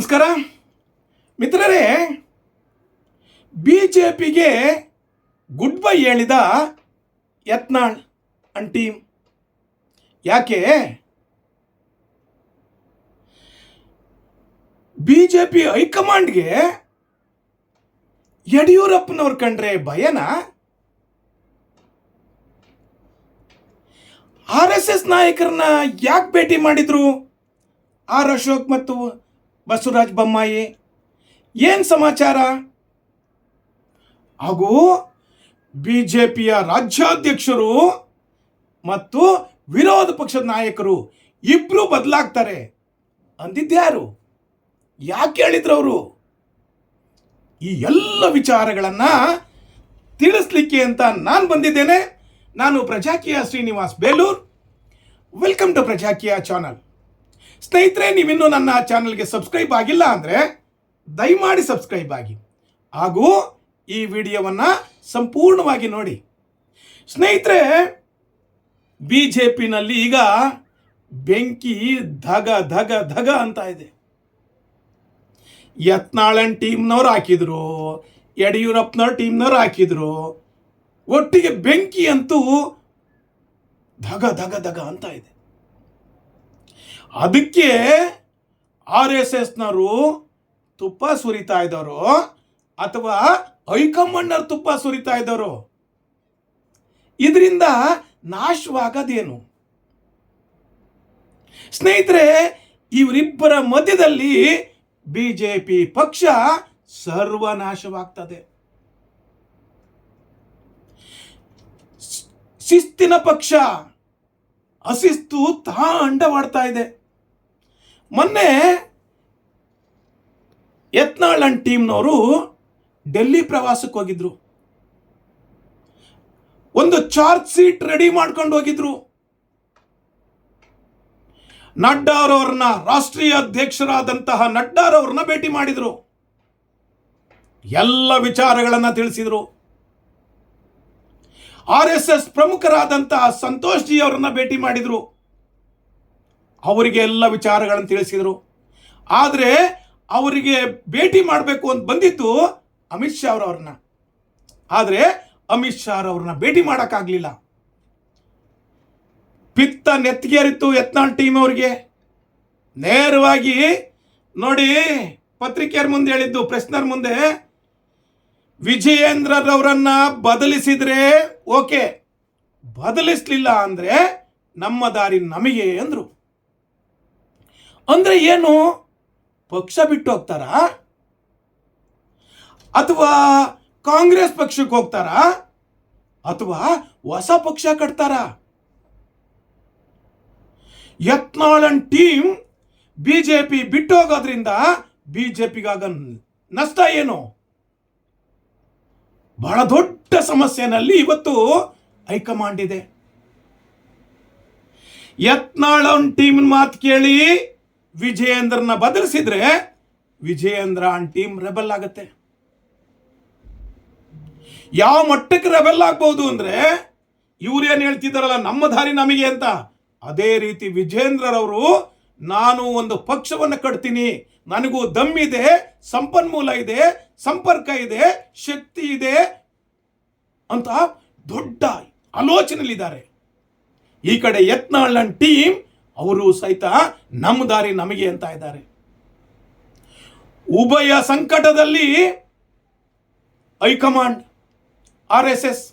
ನಮಸ್ಕಾರ. ಮಿತ್ರರೇ B J ಪಿಗೆ ಗುಡ್ ಬೈ ಹೇಳಿದ ಯತ್ನಾಳ್ ಅಂಡ್ ಟೀಮ್ ಯಾಕೆ? ಬಿ ಜೆ ಪಿ ಹೈಕಮಾಂಡ್ಗೆ ಯಡಿಯೂರಪ್ಪನವ್ರು ಕಂಡ್ರೆ ಭಯನಾ? ಆರ್ ಎಸ್ ಎಸ್ ನಾಯಕರನ್ನ ಯಾಕೆ ಭೇಟಿ ಮಾಡಿದ್ರು? ಆರ್ ಅಶೋಕ್ ಮತ್ತು ಬಸವರಾಜ ಬೊಮ್ಮಾಯಿ, ಏನು ಸಮಾಚಾರ? ಹಾಗೂ ಬಿ ಜೆ ಪಿಯ ರಾಜ್ಯಾಧ್ಯಕ್ಷರು ಮತ್ತು ವಿರೋಧ ಪಕ್ಷದ ನಾಯಕರು ಇಬ್ಬರು ಬದಲಾಗ್ತಾರೆ ಅಂದಿದ್ದ್ಯಾರು ಯಾಕೆ ಹೇಳಿದ್ರು ಅವರು? ಈ ಎಲ್ಲ ವಿಚಾರಗಳನ್ನು ತಿಳಿಸ್ಲಿಕ್ಕೆ ಅಂತ ನಾನು ಬಂದಿದ್ದೇನೆ. ನಾನು Prajakeeya Srinivas Belur. Welcome to Prajakeeya channel ಸ್ನೇಹಿತರೆ, ನೀವಿನ್ನೂ ನನ್ನ ಚಾನಲ್ಗೆ ಸಬ್ಸ್ಕ್ರೈಬ್ ಆಗಿಲ್ಲ ಅಂದರೆ ದಯಮಾಡಿ ಸಬ್ಸ್ಕ್ರೈಬ್ ಆಗಿ. ಹಾಗೂ ಈ ವಿಡಿಯೋವನ್ನು ಸಂಪೂರ್ಣವಾಗಿ ನೋಡಿ. ಸ್ನೇಹಿತರೆ ಬಿ ಜೆ ಪಿನಲ್ಲಿ ಈಗ ಬೆಂಕಿ ಧಗ ಧಗ ಧಗ ಅಂತ ಇದೆ. ಯತ್ನಾಳನ್ ಟೀಮ್ನವ್ರು ಹಾಕಿದ್ರು, ಯಡಿಯೂರಪ್ಪನವ್ರ ಟೀಮ್ನವ್ರು ಹಾಕಿದ್ರು. ಒಟ್ಟಿಗೆ ಬೆಂಕಿ ಅಂತೂ ಧಗ ಧಗ ಧಗ ಅಂತ ಇದೆ. ಅದಕ್ಕೆ ಆರ್ ಎಸ್ ಎಸ್ನವರು ತುಪ್ಪ ಸುರಿತಾ ಇದ್ದವರು ಅಥವಾ ಹೈಕಮಾಂಡ್ನವ್ರು ತುಪ್ಪ ಸುರಿತಾ ಇದ್ದವರು ಇದರಿಂದ ನಾಶವಾಗದೇನು? ಸ್ನೇಹಿತರೆ, ಇವರಿಬ್ಬರ ಮಧ್ಯದಲ್ಲಿ ಬಿ ಜೆ ಪಿ ಪಕ್ಷ ಸರ್ವನಾಶವಾಗ್ತದೆ. ಶಿಸ್ತಿನ ಪಕ್ಷ, ಅಶಿಸ್ತು ತಾಂಡವಾಡ್ತಾ ಇದೆ. ಮೊನ್ನೆ ಯತ್ನಾಳ್ ಅಂಡ್ ಟೀಮ್ನವರು ಡೆಲ್ಲಿ ಪ್ರವಾಸಕ್ಕೆ ಹೋಗಿದ್ರು. ಒಂದು ಚಾರ್ಜ್ ಸೀಟ್ ರೆಡಿ ಮಾಡ್ಕೊಂಡು ಹೋಗಿದ್ರು. ನಡ್ಡಾರವ್ರನ್ನ ರಾಷ್ಟ್ರೀಯ ಅಧ್ಯಕ್ಷರಾದಂತಹ ನಡ್ಡಾರವ್ರನ್ನ ಭೇಟಿ ಮಾಡಿದ್ರು. ಎಲ್ಲ ವಿಚಾರಗಳನ್ನ ತಿಳಿಸಿದ್ರು. ಆರ್ ಎಸ್ ಎಸ್ ಪ್ರಮುಖರಾದಂತಹ ಸಂತೋಷ್ ಜಿ ಅವರನ್ನ ಭೇಟಿ ಮಾಡಿದ್ರು. ಅವರಿಗೆ ಎಲ್ಲ ವಿಚಾರಗಳನ್ನು ತಿಳಿಸಿದರು. ಆದರೆ ಅವರಿಗೆ ಭೇಟಿ ಮಾಡಬೇಕು ಅಂತ ಬಂದಿತ್ತು ಅಮಿತ್ ಶಾ ಅವರವ್ರನ್ನ ಆದರೆ ಅಮಿತ್ ಶಾ ಅವ್ರನ್ನ ಭೇಟಿ ಮಾಡೋಕ್ಕಾಗಲಿಲ್ಲ. ಪಿತ್ತ ನೆತ್ತಿಗೇರಿತ್ತು ಯತ್ನಾಳ್ ಟೀಮ್ ಅವರಿಗೆ. ನೇರವಾಗಿ ನೋಡಿ ಪತ್ರಿಕೆಯರ ಮುಂದೆ ಹೇಳಿದ್ದು, ಪ್ರೆಸ್ನರ್ ಮುಂದೆ, ವಿಜಯೇಂದ್ರರವರನ್ನ ಬದಲಿಸಿದ್ರೆ ಓಕೆ, ಬದಲಿಸ್ಲಿಲ್ಲ ಅಂದರೆ ನಮ್ಮ ದಾರಿ ನಮಗೆ ಅಂದ್ರು. ಅಂದ್ರೆ ಏನು? ಪಕ್ಷ ಬಿಟ್ಟು ಹೋಗ್ತಾರಾ? ಅಥವಾ ಕಾಂಗ್ರೆಸ್ ಪಕ್ಷಕ್ಕೆ ಹೋಗ್ತಾರಾ? ಅಥವಾ ಹೊಸ ಪಕ್ಷ ಕಟ್ತಾರಾ? ಯತ್ನಾಳನ್ ಟೀಮ್ ಬಿಜೆಪಿ ಬಿಟ್ಟು ಹೋಗೋದ್ರಿಂದ ಬಿಜೆಪಿಗಾಗ ನಷ್ಟ ಏನು? ಬಹಳ ದೊಡ್ಡ ಸಮಸ್ಯೆನಲ್ಲಿ ಇವತ್ತು ಹೈಕಮಾಂಡ್ ಇದೆ. ಯತ್ನಾಳನ್ ಟೀಮ್ ಮಾತು ಕೇಳಿ ವಿಜಯೇಂದ್ರನ ಬದಲಿಸಿದ್ರೆ ವಿಜಯೇಂದ್ರ ಆನ್ ಟೀಮ್ ರೆಬಲ್ ಆಗುತ್ತೆ. ಯಾವ ಮಟ್ಟಕ್ಕೆ ರೆಬೆಲ್ ಆಗ್ಬಹುದು ಅಂದ್ರೆ ಇವ್ರೇನ್ ಹೇಳ್ತಿದ್ದಾರಲ್ಲ, ನಮ್ಮ ದಾರಿ ನಮಗೆ ಅಂತ. ಅದೇ ರೀತಿ ವಿಜೇಂದ್ರರವರು ನಾನು ಒಂದು ಪಕ್ಷವನ್ನು ಕಟ್ತೀನಿ. ನನಗೂ ದಮ್ಮಿದೆ ಸಂಪನ್ಮೂಲ ಇದೆ, ಸಂಪರ್ಕ ಇದೆ, ಶಕ್ತಿ ಇದೆ ಅಂತ ದೊಡ್ಡ ಆಲೋಚನೆಯಲ್ಲಿದ್ದಾರೆ. ಈ ಕಡೆ ಯತ್ನಾಳ್ ಟೀಮ್ ಅವರು ಸಹಿತ ನಮ್ಮ ದಾರಿ ನಮಗೆ ಅಂತ ಇದ್ದಾರೆ. ಉಭಯ ಸಂಕಟದಲ್ಲಿ high command, R S S.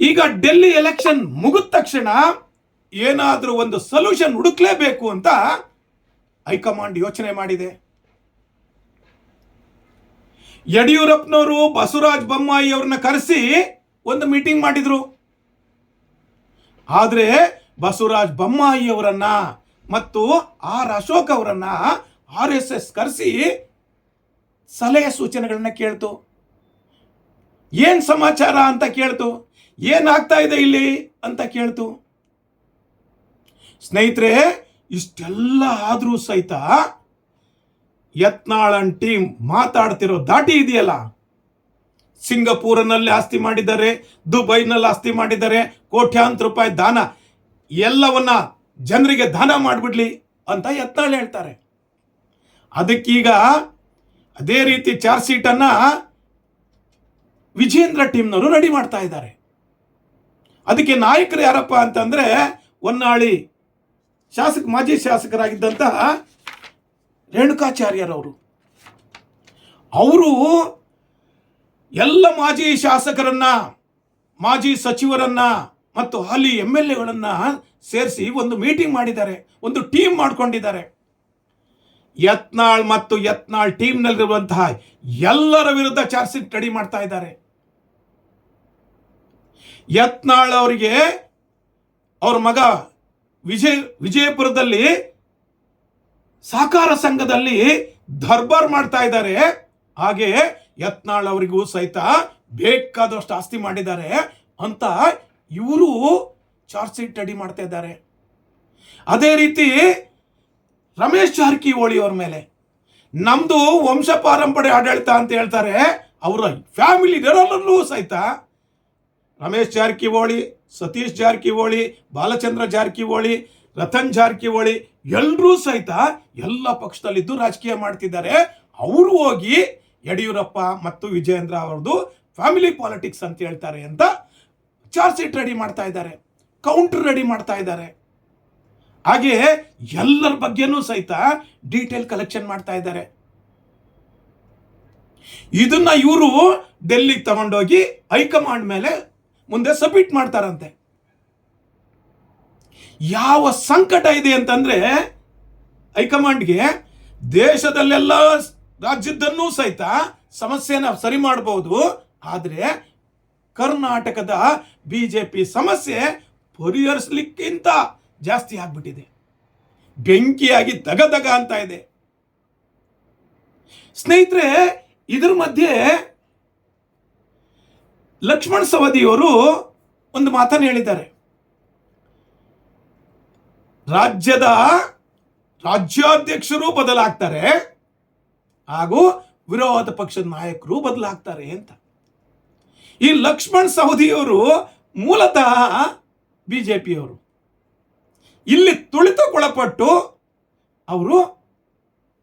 ಈಗ ಡೆಲ್ಲಿ ಎಲೆಕ್ಷನ್ ಮುಗಿದ ತಕ್ಷಣ ಏನಾದರೂ ಒಂದು ಸೊಲ್ಯೂಷನ್ ಹುಡುಕ್ಲೇಬೇಕು ಅಂತ ಹೈಕಮಾಂಡ್ ಯೋಚನೆ ಮಾಡಿದೆ. ಯಡಿಯೂರಪ್ಪನವರು ಬಸವರಾಜ್ ಬೊಮ್ಮಾಯಿ ಅವ್ರನ್ನ ಕರೆಸಿ ಒಂದು ಮೀಟಿಂಗ್ ಮಾಡಿದ್ರು. ಆದರೆ ಬಸವರಾಜ್ ಬೊಮ್ಮಾಯಿ ಅವರನ್ನ ಮತ್ತು ಆರ್ ಅಶೋಕ್ ಅವರನ್ನ ಆರ್ ಎಸ್ ಎಸ್ ಕರೆಸಿ ಸಲಹೆ ಸೂಚನೆಗಳನ್ನ ಕೇಳ್ತು. ಏನ್ ಸಮಾಚಾರ ಅಂತ ಕೇಳ್ತು. ಏನಾಗ್ತಾ ಇದೆ ಇಲ್ಲಿ ಅಂತ ಕೇಳ್ತು. ಸ್ನೇಹಿತರೆ, ಇಷ್ಟೆಲ್ಲ ಆದರೂ ಸಹಿತ ಯತ್ನಾಳನ್ ಟೀಮ್ ಮಾತಾಡ್ತಿರೋ ದಾಟಿ ಇದೆಯಲ್ಲ? ಸಿಂಗಾಪುರನಲ್ಲಿ ಆಸ್ತಿ ಮಾಡಿದ್ದಾರೆ, ದುಬೈನಲ್ಲಿ ಆಸ್ತಿ ಮಾಡಿದ್ದಾರೆ ಕೋಟ್ಯಾಂತರ ರೂಪಾಯಿ ದಾನ, ಎಲ್ಲವನ್ನ ಜನರಿಗೆ ದಾನ ಮಾಡಿಬಿಡ್ಲಿ ಅಂತ ಎತ್ತಾಳೆ ಹೇಳ್ತಾರೆ. ಅದಕ್ಕೀಗ ಅದೇ ರೀತಿ ಚಾರ್ಜ್ ಶೀಟನ್ನು ವಿಜೇಂದ್ರ ಟೀಮ್ನವರು ರೆಡಿ ಮಾಡ್ತಾ ಇದ್ದಾರೆ. ಅದಕ್ಕೆ ನಾಯಕರು ಯಾರಪ್ಪ ಅಂತಂದರೆ ಹೊನ್ನಾಳಿ ಶಾಸಕ, ಮಾಜಿ ಶಾಸಕರಾಗಿದ್ದಂತಹ ರೇಣುಕಾಚಾರ್ಯರವರು. ಅವರು ಎಲ್ಲ ಮಾಜಿ ಶಾಸಕರನ್ನ, ಮಾಜಿ ಸಚಿವರನ್ನ ಮತ್ತು ಅಲ್ಲಿ ಎಂ ಎಲ್ ಎಗಳನ್ನ ಸೇರಿಸಿ ಒಂದು ಮೀಟಿಂಗ್ ಮಾಡಿದ್ದಾರೆ, ಒಂದು ಟೀಮ್ ಮಾಡ್ಕೊಂಡಿದ್ದಾರೆ. ಯತ್ನಾಳ್ ಮತ್ತು ಯತ್ನಾಳ್ ಟೀಮ್ನಲ್ಲಿರುವಂತಹ ಎಲ್ಲರ ವಿರುದ್ಧ ಚಾರ್ಜ್ ಶೀಟ್ ರೆಡಿ ಮಾಡ್ತಾ ಇದ್ದಾರೆ. ಯತ್ನಾಳ್ ಅವರಿಗೆ ಅವ್ರ ಮಗ ವಿಜಯ, ವಿಜಯಪುರದಲ್ಲಿ ಸಹಕಾರ ಸಂಘದಲ್ಲಿ ದರ್ಬಾರ್ ಮಾಡ್ತಾ ಇದ್ದಾರೆ. ಹಾಗೆ ಯತ್ನಾಳ್ ಅವರಿಗೂ ಸಹಿತ ಬೇಕಾದಷ್ಟು ಆಸ್ತಿ ಮಾಡಿದ್ದಾರೆ ಅಂತ ಇವರು ಚಾರ್ಜ್ ಶೀಟ್ ರೆಡಿ ಮಾಡ್ತಾ ಇದ್ದಾರೆ. ಅದೇ ರೀತಿ ರಮೇಶ್ ಜಾರಕಿಹೊಳಿ ಅವ್ರ ಮೇಲೆ ನಮ್ದು ವಂಶ ಪಾರಂಪರೆ ಆಡಳಿತ ಅಂತ ಹೇಳ್ತಾರೆ, ಅವರ ಫ್ಯಾಮಿಲಿ ಎಲ್ಲರಲ್ಲೂ ಸಹಿತ ರಮೇಶ್ ಜಾರಕಿಹೊಳಿ, ಸತೀಶ್ ಜಾರಕಿಹೊಳಿ, ಬಾಲಚಂದ್ರ ಜಾರಕಿಹೊಳಿ, ರತನ್ ಜಾರಕಿಹೊಳಿ ಎಲ್ಲರೂ ಸಹಿತ ಎಲ್ಲ ಪಕ್ಷದಲ್ಲಿದ್ದು ರಾಜಕೀಯ ಮಾಡ್ತಿದ್ದಾರೆ. ಅವರು ಹೋಗಿ ಯಡಿಯೂರಪ್ಪ ಮತ್ತು ವಿಜಯೇಂದ್ರ ಅವ್ರದ್ದು ಫ್ಯಾಮಿಲಿ ಪಾಲಿಟಿಕ್ಸ್ ಅಂತ ಹೇಳ್ತಾರೆ ಅಂತ ಚಾರ್ಜ್ ಶೀಟ್ ರೆಡಿ ಮಾಡ್ತಾ ಇದ್ದಾರೆ ಕೌಂಟರ್ ರೆಡಿ ಮಾಡ್ತಾ ಇದ್ದಾರೆ. ಹಾಗೆ ಎಲ್ಲರ ಬಗ್ಗೆನೂ ಸಹಿತ ಡೀಟೇಲ್ ಕಲೆಕ್ಷನ್ ಮಾಡ್ತಾ ಇದ್ದಾರೆ. ಇದನ್ನ ಇವರು ಡೆಲ್ಲಿಗೆ ತಗೊಂಡೋಗಿ ಹೈಕಮಾಂಡ್ ಮೇಲೆ ಮುಂದೆ ಸಬ್ಮಿಟ್ ಮಾಡ್ತಾರಂತೆ. ಯಾವ ಸಂಕಟ ಇದೆ ಅಂತಂದ್ರೆ ಹೈಕಮಾಂಡ್ಗೆ ದೇಶದಲ್ಲೆಲ್ಲ ರಾಜ್ಯದನ್ನೂ ಸಹಿತ ಸಮಸ್ಯೆನ ಸರಿ ಮಾಡಬಹುದು ಆದರೆ ಕರ್ನಾಟಕದ ಬಿ ಜೆ ಪಿ ಸಮಸ್ಯೆ ಪರಿಹರಿಸಲಿಕ್ಕಿಂತ ಜಾಸ್ತಿ ಆಗ್ಬಿಟ್ಟಿದೆ. ಬೆಂಕಿಯಾಗಿ ದಗ ದಗ ಅಂತ ಇದೆ. ಸ್ನೇಹಿತರೆ, ಇದ್ರ ಮಧ್ಯೆ ಲಕ್ಷ್ಮಣ್ ಸವದಿಯವರು ಒಂದು ಮಾತನ್ನು ಹೇಳಿದ್ದಾರೆ. ರಾಜ್ಯದ ರಾಜ್ಯಾಧ್ಯಕ್ಷರು ಬದಲಾಗ್ತಾರೆ ಹಾಗೂ ವಿರೋಧ ಪಕ್ಷದ ನಾಯಕರು ಬದಲಾಗ್ತಾರೆ ಅಂತ. ಈ ಲಕ್ಷ್ಮಣ್ ಸವದಿಯವರು ಮೂಲತಃ ಬಿಜೆಪಿಯವರು. ಇಲ್ಲಿ ತುಳಿತಕ್ಕೊಳಪಟ್ಟು ಅವರು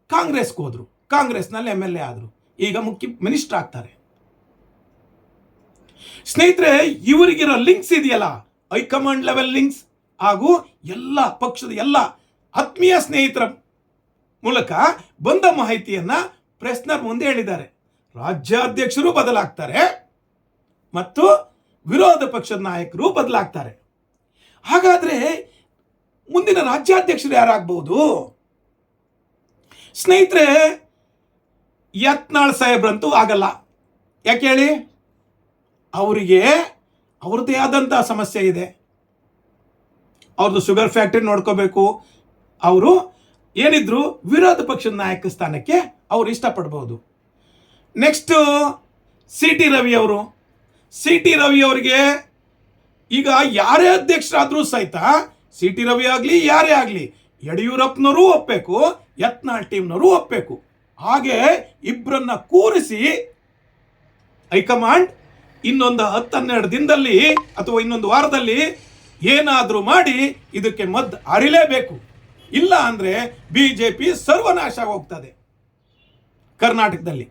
ಕಾಂಗ್ರೆಸ್ಗೆ ಹೋದರು. ಕಾಂಗ್ರೆಸ್ನಲ್ಲಿ ಎಂ ಎಲ್ ಎ ಆದರು. ಈಗ ಮುಖ್ಯ ಮಿನಿಸ್ಟರ್ ಆಗ್ತಾರೆ. ಸ್ನೇಹಿತರೆ, ಇವರಿಗಿರೋ ಲಿಂಕ್ಸ್ ಇದೆಯಲ್ಲ? ಹೈಕಮಾಂಡ್ ಲೆವೆಲ್ ಲಿಂಕ್ಸ್ ಹಾಗೂ ಎಲ್ಲ ಪಕ್ಷದ ಎಲ್ಲ ಆತ್ಮೀಯ ಸ್ನೇಹಿತರ ಮೂಲಕ ಬಂದ ಮಾಹಿತಿಯನ್ನು ಪ್ರೆಸ್ನರ್ ಮುಂದೆ ಹೇಳಿದ್ದಾರೆ. ರಾಜ್ಯಾಧ್ಯಕ್ಷರು ಬದಲಾಗ್ತಾರೆ. ಮತ್ತು ವಿರೋಧ ಪಕ್ಷದ ನಾಯಕರು ಬದಲಾಗ್ತಾರೆ. ಹಾಗಾದರೆ ಮುಂದಿನ ರಾಜ್ಯಾಧ್ಯಕ್ಷರು ಯಾರಾಗ್ಬೋದು? ಸ್ನೇಹಿತರೆ, ಯತ್ನಾಳ್ ಸಾಹೇಬ್ರಂತೂ ಆಗಲ್ಲ. ಯಾಕೆ ಹೇಳಿ? ಅವರಿಗೆ ಅವ್ರದ್ದೇ ಆದಂಥ ಸಮಸ್ಯೆ ಇದೆ. ಅವ್ರದ್ದು ಶುಗರ್ ಫ್ಯಾಕ್ಟ್ರಿ ನೋಡ್ಕೋಬೇಕು. ಅವರು ಏನಿದ್ರು ವಿರೋಧ ಪಕ್ಷದ ನಾಯಕ ಸ್ಥಾನಕ್ಕೆ ಅವರು ಇಷ್ಟಪಡ್ಬೋದು. ನೆಕ್ಸ್ಟು ಸಿ ಟಿ ರವಿ ಅವರು. ಸಿ ಟಿ ರವಿ ಅವರಿಗೆ ಈಗ ಯಾರೇ ಅಧ್ಯಕ್ಷರಾದರೂ ಸಹಿತ ಸಿ ಟಿ ರವಿ ಆಗಲಿ, ಯಾರೇ ಆಗಲಿ, ಯಡಿಯೂರಪ್ಪನವರು ಒಪ್ಪಬೇಕು ಯತ್ನಾಳ್ ಟೀಮ್ನವರು ಒಪ್ಪಬೇಕು ಹಾಗೆ ಇಬ್ಬರನ್ನ ಕೂರಿಸಿ ಹೈಕಮಾಂಡ್ ಇನ್ನೊಂದು ಹತ್ತು ಹನ್ನೆರಡು ದಿನದಲ್ಲಿ ಅಥವಾ ಇನ್ನೊಂದು ವಾರದಲ್ಲಿ ಏನಾದರೂ ಮಾಡಿ ಇದಕ್ಕೆ ಮದ್ದು ಅರಿಲೇಬೇಕು ಇಲ್ಲ ಅಂದರೆ ಬಿ ಜೆ ಪಿ ಸರ್ವನಾಶ ಹೋಗ್ತದೆ ಕರ್ನಾಟಕದಲ್ಲಿ.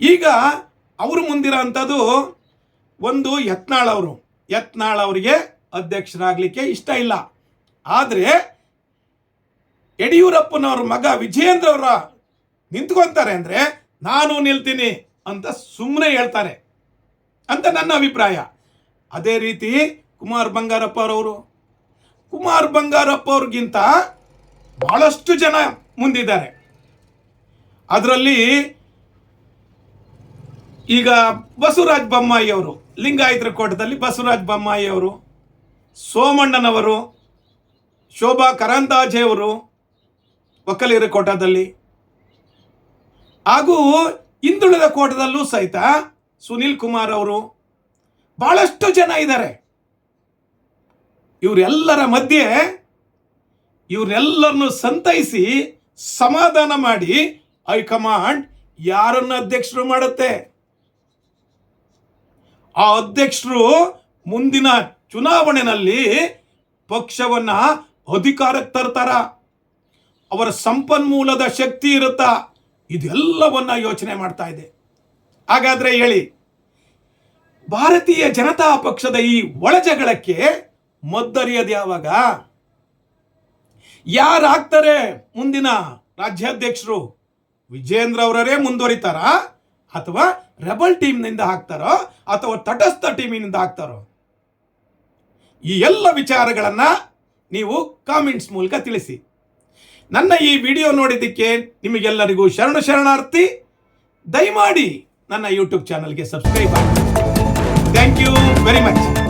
ಈಗ ಅವರು ಮುಂದಿರೋ ಅಂಥದ್ದು ಒಂದು ಯತ್ನಾಳ್ ಅವರು. ಯತ್ನಾಳ್ ಅವರಿಗೆ ಅಧ್ಯಕ್ಷರಾಗಲಿಕ್ಕೆ ಇಷ್ಟ ಇಲ್ಲ. ಆದರೆ ಯಡಿಯೂರಪ್ಪನವ್ರ ಮಗ ವಿಜಯೇಂದ್ರ ಅವರ ನಿಂತ್ಕೊಂತಾರೆ ಅಂದರೆ ನಾನು ನಿಲ್ತೀನಿ ಅಂತ ಸುಮ್ಮನೆ ಹೇಳ್ತಾರೆ ಅಂತ ನನ್ನ ಅಭಿಪ್ರಾಯ. ಅದೇ ರೀತಿ ಕುಮಾರ್ ಬಂಗಾರಪ್ಪ ಅವರವರು. ಕುಮಾರ್ ಬಂಗಾರಪ್ಪ ಅವ್ರಿಗಿಂತ ಬಹಳಷ್ಟು ಜನ ಮುಂದಿದ್ದಾರೆ. ಅದರಲ್ಲಿ ಈಗ ಬಸವರಾಜ ಬೊಮ್ಮಾಯಿ ಅವರು, ಲಿಂಗಾಯತರ ಕೋಟದಲ್ಲಿ ಬಸವರಾಜ ಬೊಮ್ಮಾಯಿ ಅವರು, ಸೋಮಣ್ಣನವರು, ಶೋಭಾ ಕರಂದಾಜೆ ಅವರು, ಒಕ್ಕಲಿಗರ ಕೋಟದಲ್ಲಿ. ಹಾಗೂ ಹಿಂದುಳಿದ ಕೋಟದಲ್ಲೂ ಸಹಿತ ಸುನೀಲ್ ಕುಮಾರ್ ಅವರು, ಬಹಳಷ್ಟು ಜನ ಇದ್ದಾರೆ. ಇವರೆಲ್ಲರ ಮಧ್ಯೆ ಇವರೆಲ್ಲರನ್ನು ಸಂತೈಸಿ ಸಮಾಧಾನ ಮಾಡಿ ಹೈಕಮಾಂಡ್ ಯಾರನ್ನು ಅಧ್ಯಕ್ಷರು ಮಾಡುತ್ತೆ? ಆ ಅಧ್ಯಕ್ಷರು ಮುಂದಿನ ಚುನಾವಣೆಯಲ್ಲಿ ಪಕ್ಷವನ್ನ ಅಧಿಕಾರಕ್ಕೆ ತರ್ತಾರ. ಅವರ ಸಂಪನ್ಮೂಲದ ಶಕ್ತಿ ಇರುತ್ತಾ. ಇದೆಲ್ಲವನ್ನ ಯೋಚನೆ ಮಾಡ್ತಾ ಇದೆ. ಹಾಗಾದ್ರೆ ಹೇಳಿ, ಭಾರತೀಯ ಜನತಾ ಪಕ್ಷದ ಈ ಒಳಜಗಳಕ್ಕೆ ಮದ್ದರಿಯದು ಯಾವಾಗ? ಯಾರಾಗ್ತಾರೆ ಮುಂದಿನ ರಾಜ್ಯಾಧ್ಯಕ್ಷರು? ವಿಜೇಂದ್ರ ಅವರೇ ಮುಂದುವರಿತಾರಾ? ಅಥವಾ ರೆಬಲ್ ಟೀಮ್ನಿಂದ ಹಾಕ್ತಾರೋ ಅಥವಾ ತಟಸ್ಥ ಟೀಮಿನಿಂದ ಹಾಕ್ತಾರೋ? ಈ ಎಲ್ಲ ವಿಚಾರಗಳನ್ನ ನೀವು ಕಾಮೆಂಟ್ಸ್ ಮೂಲಕ ತಿಳಿಸಿ. ನನ್ನ ಈ ವಿಡಿಯೋ ನೋಡಿದ್ದಕ್ಕೆ ನಿಮಗೆಲ್ಲರಿಗೂ ಶರಣ ಶರಣಾರ್ಥಿ. ದಯಮಾಡಿ ನನ್ನ ಯೂಟ್ಯೂಬ್ ಚಾನಲ್ಗೆ ಸಬ್ಸ್ಕ್ರೈಬ್ ಆಗಿ. Thank you very much